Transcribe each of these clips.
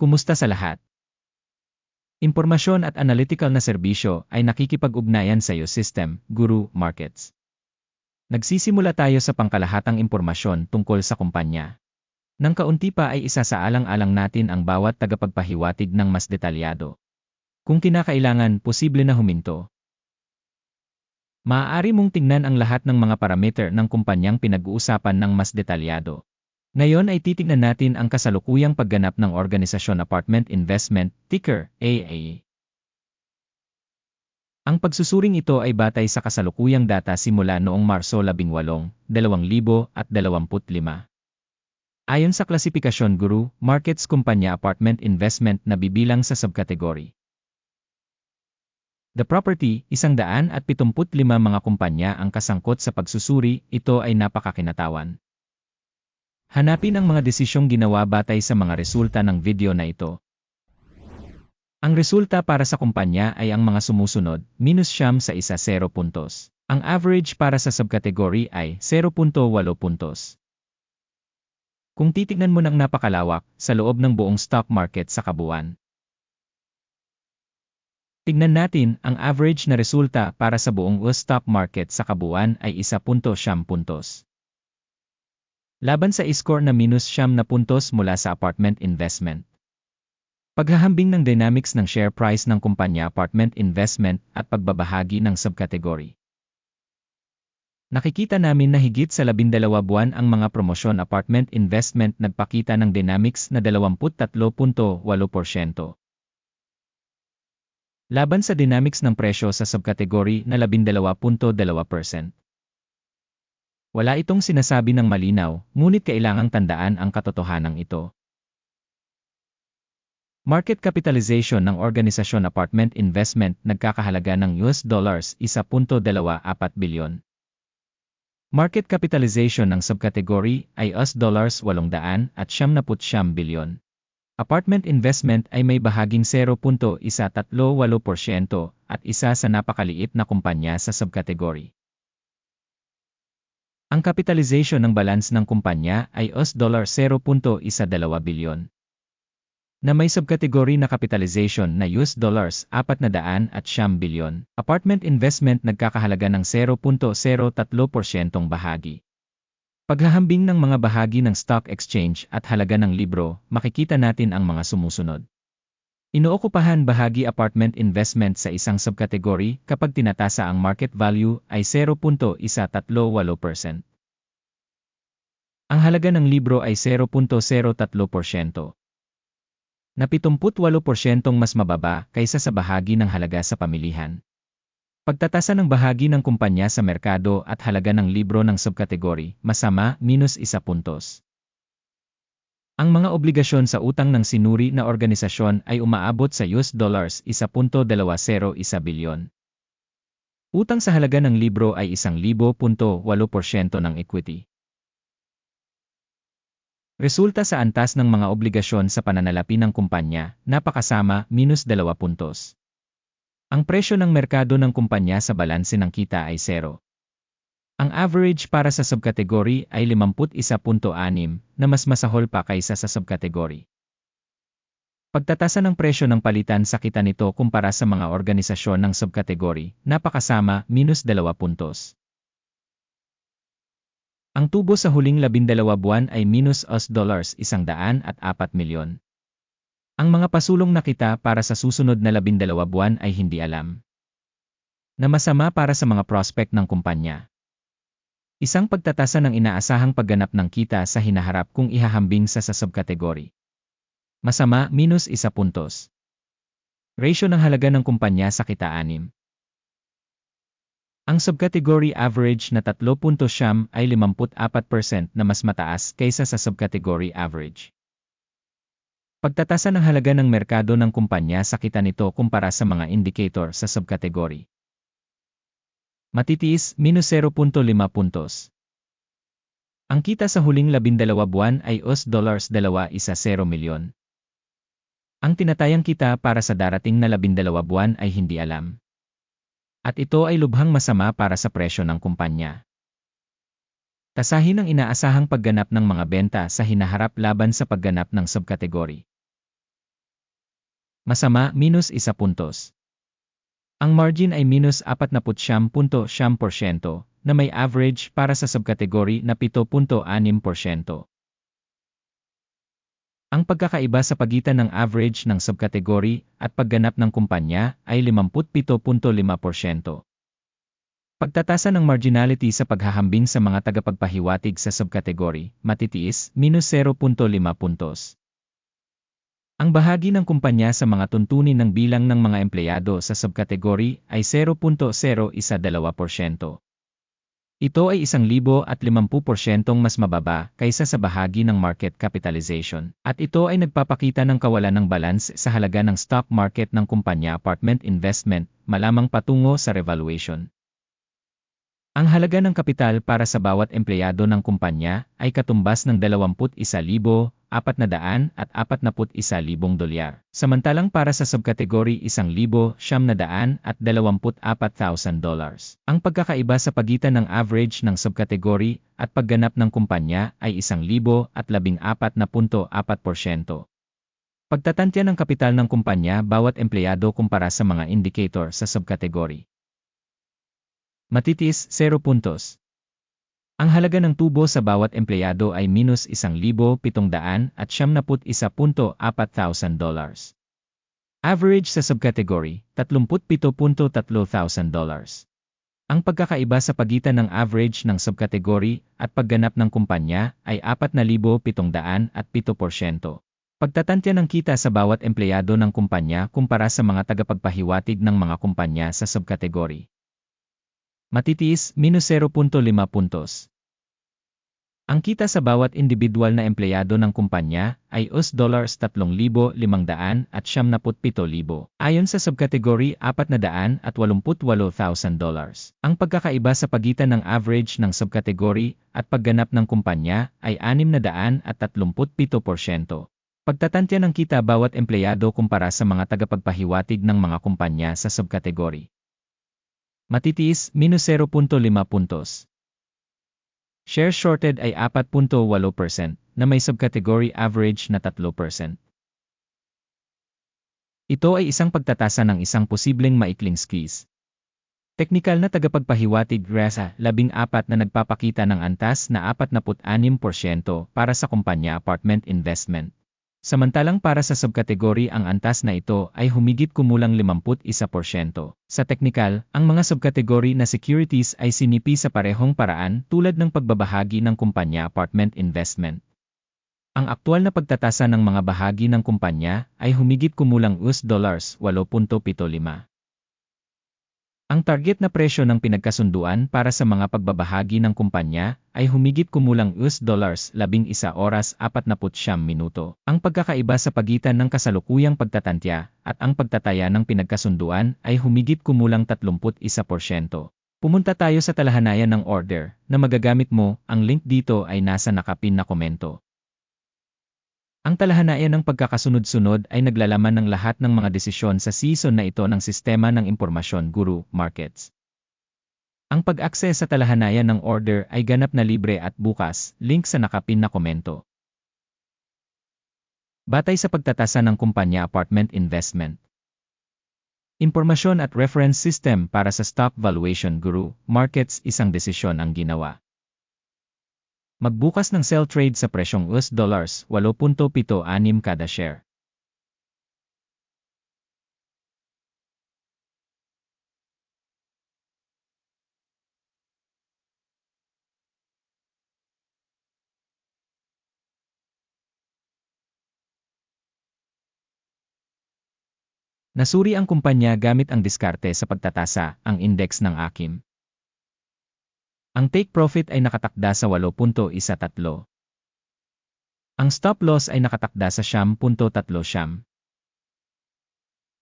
Kumusta sa lahat? Impormasyon at analytical na serbisyo ay nakikipag-ugnayan sa iyo system, Guru Markets. Nagsisimula tayo sa pangkalahatang impormasyon tungkol sa kumpanya. Nang kaunti pa ay isasaalang-alang natin ang bawat tagapagpahiwatig ng mas detalyado. Kung kinakailangan, posible na huminto. Maaari mong tingnan ang lahat ng mga parameter ng kumpanyang pinag-uusapan ng mas detalyado. Ngayon ay titignan natin ang kasalukuyang pagganap ng Organisasyon Apartment Investment, ticker, AA. Ang pagsusuring ito ay batay sa kasalukuyang data simula noong Marso 18, 2025. Ayon sa klasifikasyon guru, markets kumpanya apartment investment na bibilang sa subkategory. The Property, isang daan at 75 mga kumpanya ang kasangkot sa pagsusuri, ito ay napakakinatawan. Hanapin ang mga desisyong ginawa batay sa mga resulta ng video na ito. Ang resulta para sa kumpanya ay ang mga sumusunod, minus siyam sa isa 0 puntos. Ang average para sa subkategory ay 0.8 puntos. Kung titignan mo ng napakalawak sa loob ng buong stock market sa kabuuan. Tignan natin ang average na resulta para sa buong US stock market sa kabuuan ay 1.7 puntos. Laban sa score na minus siyam na puntos mula sa apartment investment. Paghahambing ng dynamics ng share price ng kumpanya apartment investment at pagbabahagi ng subcategory. Nakikita namin na higit sa labindalawa buwan ang mga promosyon apartment investment nagpakita ng dynamics na 23.8%. Laban sa dynamics ng presyo sa subcategory na 12.2%. Wala itong sinasabi ng malinaw, ngunit kailangang tandaan ang katotohanan ito. Market capitalization ng Organisasyon Apartment Investment nagkakahalaga ng US dollars 1.24 bilyon. Market capitalization ng subkategory ay US dollars 800 at 79 bilyon. Apartment investment ay may bahaging 0.138% at isa sa napakaliit na kumpanya sa subkategory. Ang kapitalization ng balance ng kumpanya ay US dollar 0.12 bilyon. Na may subkategory na capitalization na US dollars 400 at siyam bilyon. Apartment investment nagkakahalaga ng 0.03% bahagi. Paghahambing ng mga bahagi ng stock exchange at halaga ng libro, makikita natin ang mga sumusunod. Inookupahan bahagi apartment investment sa isang subkategory kapag tinatasa ang market value ay 0.138%. Ang halaga ng libro ay 0.03%. Na 78% mas mababa kaysa sa bahagi ng halaga sa pamilihan. Pagtatasa ng bahagi ng kumpanya sa merkado at halaga ng libro ng subkategory, masama, minus isa puntos. Ang mga obligasyon sa utang ng sinuri na organisasyon ay umaabot sa US dollars 1.201 bilyon. Utang sa halaga ng libro ay 1,000.8% ng equity. Resulta sa antas ng mga obligasyon sa pananalapi ng kumpanya, napakasama, minus 2 puntos. Ang presyo ng merkado ng kumpanya sa balanse ng kita ay 0. Ang average para sa subkategory ay 51.6 na mas masahol pa kaysa sa subkategory. Pagtatasa ng presyo ng palitan sa kita nito kumpara sa mga organisasyon ng subkategory, napakasama, minus 2 puntos. Ang tubo sa huling 12 buwan ay minus US dollars 104 milyon. Ang mga pasulong na kita para sa susunod na 12 buwan ay hindi alam. Na masama para sa mga prospect ng kumpanya. Isang pagtatasa ng inaasahang pagganap ng kita sa hinaharap kung ihahambing sa sa subkategory. Masama, minus isa puntos. Ratio ng halaga ng kumpanya sa kita anim. Ang subcategory average na 3.7 ay 54% na mas mataas kaysa sa subcategory average. Pagtatasa ng halaga ng merkado ng kumpanya sa kita nito kumpara sa mga indicator sa subcategory. Matitiis, minus 0.5 puntos. Ang kita sa huling 12 buwan ay US dollars 2.10 milyon. Ang tinatayang kita para sa darating na 12 buwan ay hindi alam. At ito ay lubhang masama para sa presyo ng kumpanya. Tasahin ang inaasahang pagganap ng mga benta sa hinaharap laban sa pagganap ng subkategory. Masama, minus isa puntos. Ang margin ay minus 49.7% na may average para sa subkategory na 7.6%. Ang pagkakaiba sa pagitan ng average ng subkategory at pagganap ng kumpanya ay 57.5%. Pagtatasa ng marginality sa paghahambing sa mga tagapagpahiwatig sa subkategory, matitiis, minus 0.5 puntos. Ang bahagi ng kumpanya sa mga tuntunin ng bilang ng mga empleyado sa subkategory ay 0.012%. Ito ay 1,050% mas mababa kaysa sa bahagi ng market capitalization, at ito ay nagpapakita ng kawalan ng balance sa halaga ng stock market ng kumpanya apartment investment, malamang patungo sa revaluation. Ang halaga ng kapital para sa bawat empleyado ng kumpanya ay katumbas ng 21,441 dolyar. Samantalang para sa subkategory 1,724,000 dollars. Ang pagkakaiba sa pagitan ng average ng subkategory at pagganap ng kumpanya ay 1,014.4%. Pagtatantya ng kapital ng kumpanya bawat empleyado kumpara sa mga indicator sa subkategory. Matitis, 0 puntos. Ang halaga ng tubo sa bawat empleyado ay minus 1,700 at 71.4,000 dollars. Average sa subcategory, 37.3,000 dollars. Ang pagkakaiba sa pagitan ng average ng subcategory at pagganap ng kumpanya ay 4,700 at 7%. Pagtatantya ng kita sa bawat empleyado ng kumpanya kumpara sa mga tagapagpahiwatig ng mga kumpanya sa subkategory. Matitiis, minus 0.5 puntos. Ang kita sa bawat individual na empleyado ng kumpanya ay US dollars 3,500 at 77,000. Ayon sa subkategory 400 at 88,000 dollars. Ang pagkakaiba sa pagitan ng average ng subkategory at pagganap ng kumpanya ay 600 at 37%. Pagtatantya ng kita bawat empleyado kumpara sa mga tagapagpahiwatig ng mga kumpanya sa subkategory. Matitiis, minus 0.5 puntos. Share shorted ay 4.8% na may subcategory average na 3%. Ito ay isang pagtatasa ng isang posibleng maikling squeeze. Teknikal na tagapagpahiwatig RESA 14 na nagpapakita ng antas na 46% para sa kumpanya apartment investment. Samantalang para sa subkategory ang antas na ito ay humigit kumulang 51%. Sa teknikal, ang mga subkategory na securities ay sinipi sa parehong paraan tulad ng pagbabahagi ng kumpanya apartment investment. Ang aktual na pagtatasa ng mga bahagi ng kumpanya ay humigit kumulang US dollars 8.75. Ang target na presyo ng pinagkasunduan para sa mga pagbabahagi ng kumpanya ay humigit kumulang US dollars 11 oras 49 minuto. Ang pagkakaiba sa pagitan ng kasalukuyang pagtatantya at ang pagtataya ng pinagkasunduan ay humigit kumulang 31%. Pumunta tayo sa talahanayan ng order na magagamit mo, ang link dito ay nasa nakapin na komento. Ang talahanayan ng pagkakasunod-sunod ay naglalaman ng lahat ng mga desisyon sa season na ito ng Sistema ng Impormasyon Guru Markets. Ang pag-access sa talahanayan ng order ay ganap na libre at bukas, link sa nakapin na komento. Batay sa pagtatasa ng kumpanya apartment investment. Impormasyon at reference system para sa stock valuation guru, markets isang desisyon ang ginawa. Magbukas ng sell trade sa presyong US dollars 8.76 kada share. Nasuri ang kumpanya gamit ang diskarte sa pagtatasa, ang index ng AKIM. Ang take profit ay nakatakda sa 8.13. Ang stop loss ay nakatakda sa 10.3.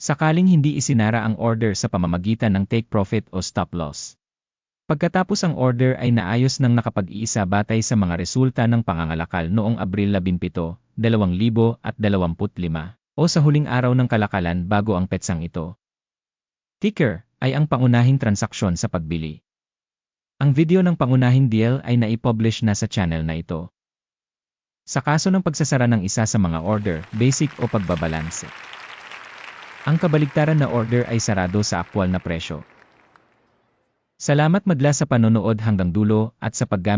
Sakaling hindi isinara ang order sa pamamagitan ng take profit o stop loss. Pagkatapos ang order ay naayos ng nakapag-iisa batay sa mga resulta ng pangangalakal noong Abril 17, 2025 o sa huling araw ng kalakalan bago ang petsang ito. Ticker ay ang pangunahing transaksyon sa pagbili. Ang video ng pangunahing deal ay naipublish na sa channel na ito. Sa kaso ng pagsasara ng isa sa mga order, basic o pagbabalanse. Ang kabaligtaran na order ay sarado sa aktwal na presyo. Salamat madla sa panonood hanggang dulo at sa paggamit